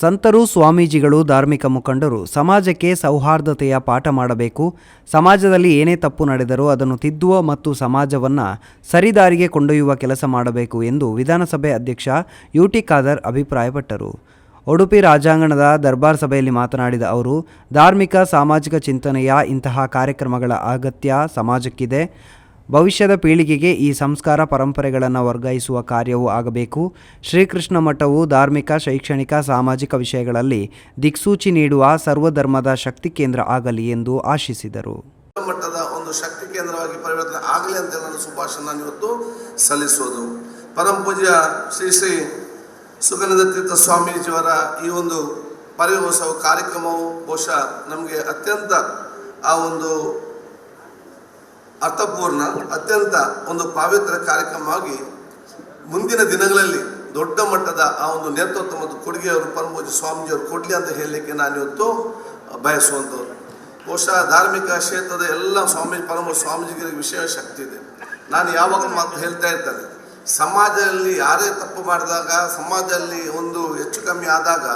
ಸಂತರು ಸ್ವಾಮೀಜಿಗಳು ಧಾರ್ಮಿಕ ಮುಖಂಡರು ಸಮಾಜಕ್ಕೆ ಸೌಹಾರ್ದತೆಯ ಪಾಠ ಮಾಡಬೇಕು. ಸಮಾಜದಲ್ಲಿ ಏನೇ ತಪ್ಪು ನಡೆದರೂ ಅದನ್ನು ತಿದ್ದುವ ಮತ್ತು ಸಮಾಜವನ್ನು ಸರಿದಾರಿಗೆ ಕೊಂಡೊಯ್ಯುವ ಕೆಲಸ ಮಾಡಬೇಕು ಎಂದು ವಿಧಾನಸಭೆ ಅಧ್ಯಕ್ಷ ಯುಟಿ ಖಾದರ್ ಅಭಿಪ್ರಾಯಪಟ್ಟರು. ಉಡುಪಿ ರಾಜಾಂಗಣದ ದರ್ಬಾರ್ ಸಭೆಯಲ್ಲಿ ಮಾತನಾಡಿದ ಅವರು, ಧಾರ್ಮಿಕ ಸಾಮಾಜಿಕ ಚಿಂತನೆಯ ಇಂತಹ ಕಾರ್ಯಕ್ರಮಗಳ ಅಗತ್ಯ ಸಮಾಜಕ್ಕಿದೆ. ಭವಿಷ್ಯದ ಪೀಳಿಗೆಗೆ ಈ ಸಂಸ್ಕಾರ ಪರಂಪರೆಗಳನ್ನು ವರ್ಗಾಯಿಸುವ ಕಾರ್ಯವೂ ಆಗಬೇಕು. ಶ್ರೀಕೃಷ್ಣ ಮಠವು ಧಾರ್ಮಿಕ, ಶೈಕ್ಷಣಿಕ, ಸಾಮಾಜಿಕ ವಿಷಯಗಳಲ್ಲಿ ದಿಕ್ಸೂಚಿ ನೀಡುವ ಸರ್ವಧರ್ಮದ ಶಕ್ತಿ ಕೇಂದ್ರ ಆಗಲಿ ಎಂದು ಆಶಿಸಿದರು. ಮಟ್ಟದ ಒಂದು ಶಕ್ತಿ ಕೇಂದ್ರವಾಗಿ ಪರಿವರ್ತನೆ ಆಗಲಿ ಅಂತ ನಾನು ಇವತ್ತು ಸಲ್ಲಿಸೋದು. ಪರಮ ಪೂಜ್ಯ ಶ್ರೀ ಶ್ರೀ ಸುಗಂಧ ತೀರ್ಥ ಸ್ವಾಮೀಜಿಯವರ ಈ ಒಂದು ಪರಿವೋತ್ಸವ ಕಾರ್ಯಕ್ರಮವು ಬಹುಶಃ ನಮಗೆ ಅತ್ಯಂತ ಆ ಒಂದು ಅರ್ಥಪೂರ್ಣ, ಅತ್ಯಂತ ಒಂದು ಪಾವಿತ್ರ ಕಾರ್ಯಕ್ರಮವಾಗಿ ಮುಂದಿನ ದಿನಗಳಲ್ಲಿ ದೊಡ್ಡ ಮಟ್ಟದ ಆ ಒಂದು ನೇತೃತ್ವ ಮತ್ತು ಕೊಡುಗೆಯವರು ಸ್ವಾಮೀಜಿ ಸ್ವಾಮೀಜಿಯವರು ಕೊಡಲಿ ಅಂತ ಹೇಳಲಿಕ್ಕೆ ನಾನು ಇವತ್ತು ಬಯಸುವಂಥವ್ರು. ಬಹುಶಃ ಧಾರ್ಮಿಕ ಕ್ಷೇತ್ರದ ಎಲ್ಲ ಸ್ವಾಮೀಜಿ ಪರಮ ಸ್ವಾಮೀಜಿಗಳಿಗೆ ವಿಶೇಷ ಶಕ್ತಿ ಇದೆ. ನಾನು ಯಾವಾಗಲೂ ಮಾತು ಹೇಳ್ತಾ ಇರ್ತೇನೆ, ಸಮಾಜದಲ್ಲಿ ಯಾರೇ ತಪ್ಪು ಮಾಡಿದಾಗ, ಸಮಾಜದಲ್ಲಿ ಒಂದು ಹೆಚ್ಚು ಕಮ್ಮಿ ಆದಾಗ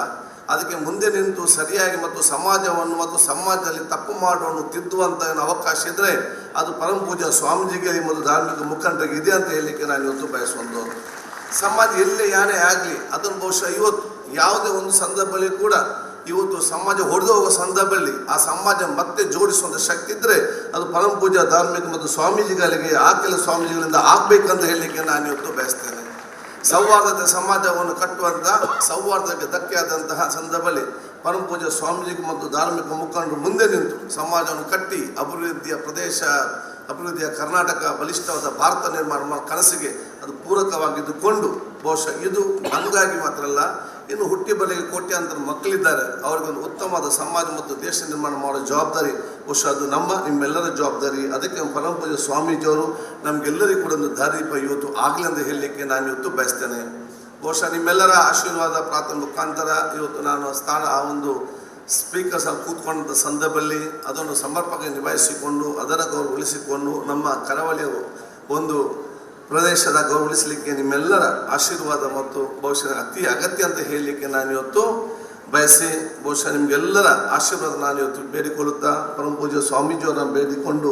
ಅದಕ್ಕೆ ಮುಂದೆ ನಿಂತು ಸರಿಯಾಗಿ ಮತ್ತು ಸಮಾಜವನ್ನು ಮತ್ತು ಸಮಾಜದಲ್ಲಿ ತಪ್ಪು ಮಾಡುವನ್ನು ತಿದ್ದುವಂಥ ಏನು ಅವಕಾಶ ಇದ್ದರೆ ಅದು ಪರಮ ಪೂಜಾ ಸ್ವಾಮೀಜಿಗೆ ಮತ್ತು ಧಾರ್ಮಿಕ ಮುಖಂಡರಿಗೆ ಇದೆ ಅಂತ ಹೇಳಲಿಕ್ಕೆ ನಾನು ಇವತ್ತು ಬಯಸುವಂಥದ್ದು. ಸಮಾಜ ಎಲ್ಲೇ ಯಾನೇ ಆಗಲಿ, ಅದನ್ನು ಬಹುಶಃ ಇವತ್ತು ಯಾವುದೇ ಒಂದು ಸಂದರ್ಭದಲ್ಲಿ ಕೂಡ ಇವತ್ತು ಸಮಾಜ ಹೊಡೆದು ಹೋಗುವ ಸಂದರ್ಭದಲ್ಲಿ ಆ ಸಮಾಜ ಮತ್ತೆ ಜೋಡಿಸುವಂಥ ಶಕ್ತಿ ಇದ್ದರೆ ಅದು ಪರಮ ಪೂಜಾ ಧಾರ್ಮಿಕ ಮತ್ತು ಸ್ವಾಮೀಜಿಗಳಿಗೆ, ಆ ಕೆಲ ಸ್ವಾಮೀಜಿಗಳಿಂದ ಆಗಬೇಕಂತ ಹೇಳಲಿಕ್ಕೆ ನಾನು ಇವತ್ತು ಬಯಸ್ತೇನೆ. ಸೌಹಾರ್ದತೆ ಸಮಾಜವನ್ನು ಕಟ್ಟುವಂಥ ಸೌಹಾರ್ದಕ್ಕೆ ಧಕ್ಕೆ ಆದಂತಹ ಸಂದರ್ಭದಲ್ಲಿ ಪರಮ ಪೂಜೆ ಸ್ವಾಮೀಜಿ ಮತ್ತು ಧಾರ್ಮಿಕ ಮುಖಂಡರು ಮುಂದೆ ನಿಂತು ಸಮಾಜವನ್ನು ಕಟ್ಟಿ ಅಭಿವೃದ್ಧಿಯ ಪ್ರದೇಶ, ಅಭಿವೃದ್ಧಿಯ ಕರ್ನಾಟಕ, ಬಲಿಷ್ಠವಾದ ಭಾರತ ನಿರ್ಮಾಣ ಕನಸಿಗೆ ಅದು ಪೂರಕವಾಗಿದ್ದುಕೊಂಡು, ಬಹುಶಃ ಇದು ನಮಗಾಗಿ ಮಾತ್ರ ಅಲ್ಲ ಇನ್ನು ಹುಟ್ಟಿ ಬಲೆಗೆ ಕೋಟ್ಯಾಂತರ ಮಕ್ಕಳಿದ್ದಾರೆ. ಅವರಿಗೊಂದು ಉತ್ತಮವಾದ ಸಮಾಜ ಮತ್ತು ದೇಶ ನಿರ್ಮಾಣ ಮಾಡೋ ಜವಾಬ್ದಾರಿ ಬಹುಶಃ ಅದು ನಮ್ಮ, ನಿಮ್ಮೆಲ್ಲರ ಜವಾಬ್ದಾರಿ. ಅದಕ್ಕೆ ಪರಮ ಪೂಜ್ಯ ಸ್ವಾಮೀಜಿಯವರು ನಮಗೆಲ್ಲರಿಗೂ ಕೂಡ ಒಂದು ದಾರಿದೀಪ ಇವತ್ತು ಆಗಲಿ ಅಂತ ಹೇಳಲಿಕ್ಕೆ ನಾನು ಇವತ್ತು ಬಯಸ್ತೇನೆ. ಬಹುಶಃ ನಿಮ್ಮೆಲ್ಲರ ಆಶೀರ್ವಾದ ಪ್ರಾರ್ಥನೆ ಮುಖಾಂತರ ಇವತ್ತು ನಾನು ಸ್ಥಾನ ಆ ಒಂದು ಸ್ಪೀಕರ್ ಸಹ ಕೂತ್ಕೊಂಡಂಥ ಸಂದರ್ಭದಲ್ಲಿ ಅದನ್ನು ಸಮರ್ಪಕ ನಿಭಾಯಿಸಿಕೊಂಡು, ಅದರ ಗೌರವ ಉಳಿಸಿಕೊಂಡು ನಮ್ಮ ಕರಾವಳಿಯ ಒಂದು ಪ್ರದೇಶದ ಗೌರವಿಸಲಿಕ್ಕೆ ನಿಮ್ಮೆಲ್ಲರ ಆಶೀರ್ವಾದ ಮತ್ತು ಬಹುಶಃ ಅತಿ ಅಗತ್ಯ ಅಂತ ಹೇಳಲಿಕ್ಕೆ ನಾನು ಇವತ್ತು ಬಯಸಿ, ಬಹುಶಃ ನಿಮಗೆಲ್ಲರ ಆಶೀರ್ವಾದ ನಾನು ಇವತ್ತು ಬೇಡಿಕೊಳ್ಳುತ್ತಾ, ಪರಮ ಪೂಜ್ಯ ಸ್ವಾಮೀಜಿಯವರನ್ನು ಬೇಡಿಕೊಂಡು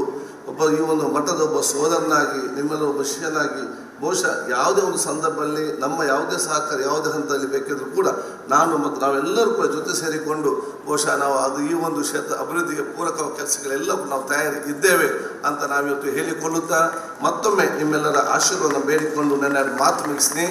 ಒಬ್ಬ ಈ ಒಂದು ಮಠದ ಒಬ್ಬ ಸೋದರನಾಗಿ ನಿಮ್ಮೆಲ್ಲ ಒಬ್ಬ ಶಿಷ್ಯನಾಗಿ ಬಹುಶಃ ಯಾವುದೇ ಒಂದು ಸಂದರ್ಭದಲ್ಲಿ ನಮ್ಮ ಯಾವುದೇ ಸಹಕಾರ, ಯಾವುದೇ ಹಂತದಲ್ಲಿ ಬೇಕಿದ್ರೂ ಕೂಡ ನಾನು ಮತ್ತು ನಾವೆಲ್ಲರೂ ಕೂಡ ಜೊತೆ ಸೇರಿಕೊಂಡು ಬಹುಶಃ ನಾವು ಅದು ಈ ಒಂದು ಕ್ಷೇತ್ರ ಅಭಿವೃದ್ಧಿಗೆ ಪೂರಕ ಕೆಲಸಗಳೆಲ್ಲ ನಾವು ತಯಾರಿ ಇದ್ದೇವೆ ಅಂತ ನಾವಿವತ್ತು ಹೇಳಿಕೊಳ್ಳುತ್ತಾ ಮತ್ತೊಮ್ಮೆ ನಿಮ್ಮೆಲ್ಲರ ಆಶೀರ್ವಾದ ಬೇಡಿಕೊಂಡು ನನ್ನ ಮಾತು ಮುಗಿಸ್ತೀನಿ